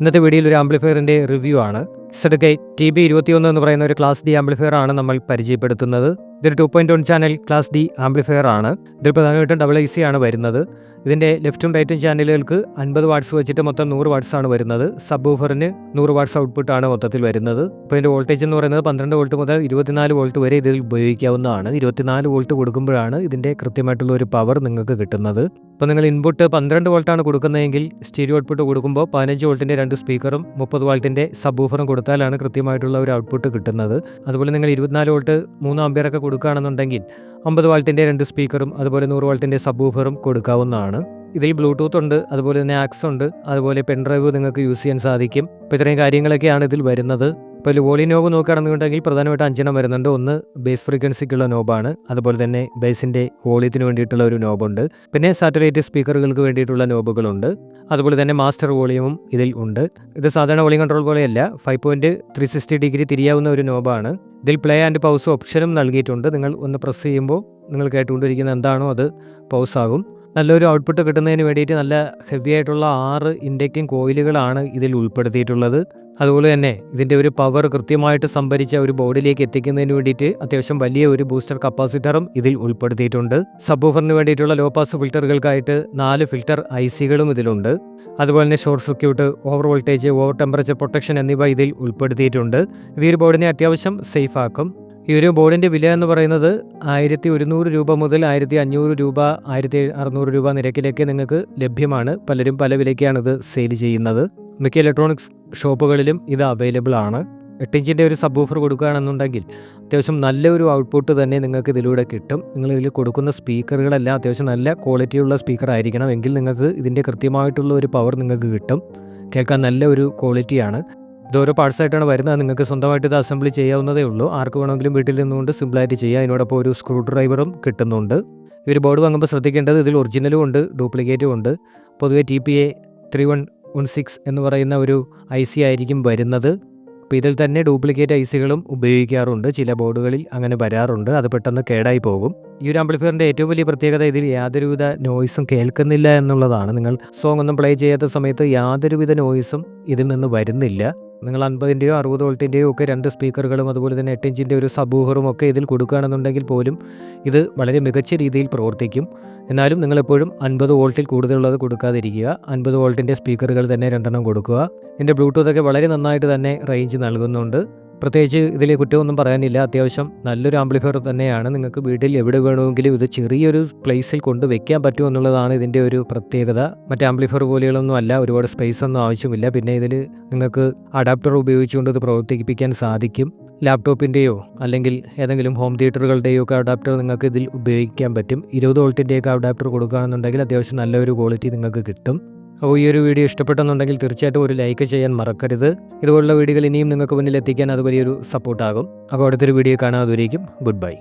ഇന്നത്തെ വീഡിയോയിൽ ഒരു ആംപ്ലിഫയറിന്റെ റിവ്യൂ ആണ്. സെഡക്കൈ ടി ബി ഇരുപത്തിയൊന്ന് എന്ന് പറയുന്ന ഒരു ക്ലാസ് ഡി ആംപ്ലിഫയർ ആണ് നമ്മൾ പരിചയപ്പെടുത്തുന്നത്. ഇതൊരു two point one channel class D amplifier ആണ്. ഇതിൽ പ്രധാനമായിട്ടും ഡബിൾ ഐ സി ആണ് വരുന്നത്. ഇതിന്റെ ലെഫ്റ്റും റൈറ്റും ചാനലുകൾക്ക് അൻപത് വാട്ട്സ് വെച്ചിട്ട് മൊത്തം നൂറ് വാട്ട്സ് ആണ് വരുന്നത്. സബ് ഓഫറിന് നൂറ് വാട്ട്സ് ഔട്ട്പുട്ട് ആണ് മൊത്തത്തിൽ വരുന്നത്. ഇപ്പോൾ ഇതിന്റെ വോൾട്ടേജ് എന്ന് പറയുന്നത് പന്ത്രണ്ട് വോൾട്ട് മുതൽ ഇരുപത്തിനാല് വോൾട്ട് വരെ ഇതിൽ ഉപയോഗിക്കാവുന്നതാണ്. ഇരുപത്തിനാല് വോൾട്ട് കൊടുക്കുമ്പോഴാണ് ഇതിന്റെ കൃത്യമായിട്ടുള്ള ഒരു പവർ നിങ്ങൾക്ക് കിട്ടുന്നത്. ഇപ്പോൾ നിങ്ങൾ ഇൻപുട്ട് പന്ത്രണ്ട് വോൾട്ടാണ് കൊടുക്കുന്നതെങ്കിൽ സ്റ്റീരിയോ ഔട്ട്പുട്ട് കൊടുക്കുമ്പോൾ പതിനഞ്ച് വോൾട്ടിന്റെ രണ്ട് സ്പീക്കറും മുപ്പത് വാൾട്ടിന്റെ സബ് ഓഫറും കൊടുത്താലാണ് കൃത്യമായിട്ടുള്ള ഒരു ഔട്ട്പുട്ട് കിട്ടുന്നത്. അതുപോലെ നിങ്ങൾ ഇരുപത്തിനാല് വോൾട്ട് മൂന്ന് അമ്പയറൊക്കെ കൊടുക്കുകയാണെന്നുണ്ടെങ്കിൽ അമ്പത് വാൾട്ടിന്റെ രണ്ട് സ്പീക്കറും അതുപോലെ നൂറ് വാൾട്ടിന്റെ സബ് ഊഫറും കൊടുക്കാവുന്നതാണ്. ഇതിൽ ബ്ലൂടൂത്ത് ഉണ്ട് അതുപോലെ തന്നെ ആക്സ് ഉണ്ട് അതുപോലെ പെൻഡ്രൈവ് നിങ്ങൾക്ക് യൂസ് ചെയ്യാൻ സാധിക്കും. അപ്പോൾ ഇത്രയും കാര്യങ്ങളൊക്കെയാണ് ഇതിൽ വരുന്നത്. ഇപ്പോൾ ലുവോളി വോളി നോബ് നോക്കുകയാണെന്നുണ്ടെങ്കിൽ പ്രധാനമായിട്ട് അഞ്ചെണ്ണം വരുന്നുണ്ട്. ഒന്ന് ബേസ് ഫ്രീക്വൻസിക്കുള്ള നോബാണ്. അതുപോലെ തന്നെ ബേസിന്റെ വോളിയത്തിന് വേണ്ടിയിട്ടുള്ള ഒരു നോബുണ്ട്. പിന്നെ സാറ്റലൈറ്റ് സ്പീക്കറുകൾക്ക് വേണ്ടിയിട്ടുള്ള നോബുകളുണ്ട്. അതുപോലെ തന്നെ മാസ്റ്റർ വോളിയമും ഇതിൽ ഉണ്ട്. ഇത് സാധാരണ വോളിയം കൺട്രോൾ പോലെയല്ല five point three sixty degree തിരിയാവുന്ന ഒരു നോബാണ്. ഇതിൽ പ്ലേ ആൻഡ് പൗസ് ഓപ്ഷനും നൽകിയിട്ടുണ്ട്. നിങ്ങൾ ഒന്ന് പ്രസ് ചെയ്യുമ്പോൾ നിങ്ങൾ കേട്ടുകൊണ്ടിരിക്കുന്ന എന്താണോ അത് പൗസ് ആകും. നല്ലൊരു ഔട്ട്പുട്ട് കിട്ടുന്നതിന് വേണ്ടിയിട്ട് നല്ല ഹെവി ആയിട്ടുള്ള ആറ് ഇൻഡക്റ്റിംഗ് കോയിലുകളാണ് ഇതിൽ ഉൾപ്പെടുത്തിയിട്ടുള്ളത്. അതുപോലെ തന്നെ ഇതിന്റെ ഒരു പവർ കൃത്യമായിട്ട് സംഭരിച്ച ഒരു ബോർഡിലേക്ക് എത്തിക്കുന്നതിന് വേണ്ടിയിട്ട് അത്യാവശ്യം വലിയ ഒരു ബൂസ്റ്റർ കപ്പാസിറ്ററും ഇതിൽ ഉൾപ്പെടുത്തിയിട്ടുണ്ട്. സബ്ബൂഫറിന് വേണ്ടിയിട്ടുള്ള ലോ പാസ് ഫിൽറ്ററുകൾക്കായിട്ട് നാല് ഫിൽറ്റർ ഐ സികളും ഇതിലുണ്ട്. അതുപോലെ തന്നെ short circuit over voltage over temperature protection എന്നിവ ഇതിൽ ഉൾപ്പെടുത്തിയിട്ടുണ്ട്. ഇത് ഈ ബോർഡിനെ അത്യാവശ്യം സേഫ് ആക്കും. ഈ ഒരു ബോർഡിന്റെ വില എന്ന് പറയുന്നത് ആയിരത്തി ഒരുന്നൂറ് രൂപ മുതൽ ആയിരത്തി അഞ്ഞൂറ് രൂപ ആയിരത്തി അറുന്നൂറ് രൂപ നിരക്കിലേക്ക് നിങ്ങൾക്ക് ലഭ്യമാണ്. പലരും പല വിലയ്ക്കാണ് ഇത് സെയിൽ ചെയ്യുന്നത്. മിക്ക ഇലക്ട്രോണിക്സ് ഷോപ്പുകളിലും ഇത് അവൈലബിൾ ആണ്. എട്ട് ഇഞ്ചിന്റെ ഒരു സബ് ഓഫർ കൊടുക്കുകയാണെന്നുണ്ടെങ്കിൽ അത്യാവശ്യം നല്ലൊരു ഔട്ട്പുട്ട് തന്നെ നിങ്ങൾക്ക് ഇതിലൂടെ കിട്ടും. നിങ്ങൾ ഇതിൽ കൊടുക്കുന്ന സ്പീക്കറുകളെല്ലാം അത്യാവശ്യം നല്ല ക്വാളിറ്റിയുള്ള സ്പീക്കർ ആയിരിക്കണം എങ്കിൽ നിങ്ങൾക്ക് ഇതിന്റെ കൃത്യമായിട്ടുള്ള ഒരു പവർ നിങ്ങൾക്ക് കിട്ടും. കേൾക്കാൻ നല്ല ഒരു ക്വാളിറ്റിയാണ് ഇത് ഓരോ പാർട്സ് ആയിട്ടാണ് വരുന്നത്. നിങ്ങൾക്ക് സ്വന്തമായിട്ട് ഇത് അസംബ്ലി ചെയ്യാവുന്നതേ ഉള്ളൂ. ആർക്ക് വേണമെങ്കിലും വീട്ടിൽ നിന്നുകൊണ്ട് സിമ്പിളായിട്ട് ചെയ്യാം. അതിനോടൊപ്പം ഒരു സ്ക്രൂ ഡ്രൈവറും കിട്ടുന്നുണ്ട്. ഈ ഒരു ബോർഡ് വാങ്ങുമ്പോൾ ശ്രദ്ധിക്കേണ്ടത് ഇതിൽ ഒറിജിനലും ഉണ്ട് ഡ്യൂപ്ലിക്കേറ്റും ഉണ്ട്. പൊതുവെ T P A three one one six എന്ന് പറയുന്ന ഒരു ഐ സി ആയിരിക്കും വരുന്നത്. അപ്പോൾ ഇതിൽ തന്നെ ഡ്യൂപ്ലിക്കേറ്റ് ഐ സികളും ഉപയോഗിക്കാറുണ്ട്. ചില ബോർഡുകളിൽ അങ്ങനെ വരാറുണ്ട്. അത് പെട്ടെന്ന് കേടായി പോകും. ഈ ഒരു ആംപ്ലിഫയറിന്റെ ഏറ്റവും വലിയ പ്രത്യേകത ഇതിൽ യാതൊരുവിധ നോയ്സും കേൾക്കുന്നില്ല എന്നുള്ളതാണ്. നിങ്ങൾ സോങ് ഒന്നും പ്ലേ ചെയ്യാത്ത സമയത്ത് യാതൊരുവിധ നോയ്സും ഇതിൽ നിന്ന് വരുന്നില്ല. നിങ്ങൾ അൻപതിന്റെയോ അറുപത് വോൾട്ടിന്റെയോ ഒക്കെ രണ്ട് സ്പീക്കറുകളും അതുപോലെ തന്നെ എട്ട് ഇഞ്ചിന്റെ ഒരു സബൂഹറും ഒക്കെ ഇതിൽ കൊടുക്കുകയാണെന്നുണ്ടെങ്കിൽ പോലും ഇത് വളരെ മികച്ച രീതിയിൽ പ്രവർത്തിക്കും. എന്നാലും നിങ്ങളെപ്പോഴും അൻപത് വോൾട്ടിൽ കൂടുതലുള്ളത് കൊടുക്കാതിരിക്കുക. അൻപത് വോൾട്ടിന്റെ സ്പീക്കറുകൾ തന്നെ രണ്ടെണ്ണം കൊടുക്കുക. എന്റെ ബ്ലൂടൂത്തൊക്കെ വളരെ നന്നായിട്ട് തന്നെ റേഞ്ച് നൽകുന്നുണ്ട്. പ്രത്യേകിച്ച് ഇതിൽ കുറ്റമൊന്നും പറയാനില്ല. അത്യാവശ്യം നല്ലൊരു ആംപ്ലിഫയർ തന്നെയാണ്. നിങ്ങൾക്ക് വീട്ടിൽ എവിടെ വേണമെങ്കിലും ഇത് ചെറിയൊരു പ്ലേസിൽ കൊണ്ട് വെക്കാൻ പറ്റും എന്നുള്ളതാണ് ഇതിന്റെ ഒരു പ്രത്യേകത. മറ്റ് ആംപ്ലിഫയർ പോലെയുള്ളൊന്നും അല്ല. ഒരുപാട് സ്പേസ് ഒന്നും ആവശ്യമില്ല. പിന്നെ ഇതിൽ നിങ്ങൾക്ക് അഡാപ്റ്റർ ഉപയോഗിച്ചുകൊണ്ട് ഇത് പ്രവർത്തിപ്പിക്കാൻ സാധിക്കും. ലാപ്ടോപ്പിന്റെയോ അല്ലെങ്കിൽ ഏതെങ്കിലും ഹോം തിയേറ്ററുകളുടെയോ ഒക്കെ അഡാപ്റ്റർ നിങ്ങൾക്ക് ഇതിൽ ഉപയോഗിക്കാൻ പറ്റും. ഇരുപത് വോൾട്ടിന്റെയൊക്കെ അഡാപ്റ്റർ കൊടുക്കുകയാണെന്നുണ്ടെങ്കിൽ അത്യാവശ്യം നല്ലൊരു ക്വാളിറ്റി നിങ്ങൾക്ക് കിട്ടും. അപ്പോൾ ഈ ഒരു വീഡിയോ ഇഷ്ടപ്പെട്ടെന്നുണ്ടെങ്കിൽ തീർച്ചയായിട്ടും ഒരു ലൈക്ക് ചെയ്യാൻ മറക്കരുത്. ഇതുപോലുള്ള വീഡിയോകൾ ഇനിയും നിങ്ങൾക്ക് മുന്നിൽ എത്തിക്കാൻ അത് വലിയൊരു സപ്പോർട്ടാകും അപ്പോൾ അടുത്തൊരു വീഡിയോ കാണാതെ ഗുഡ് ബൈ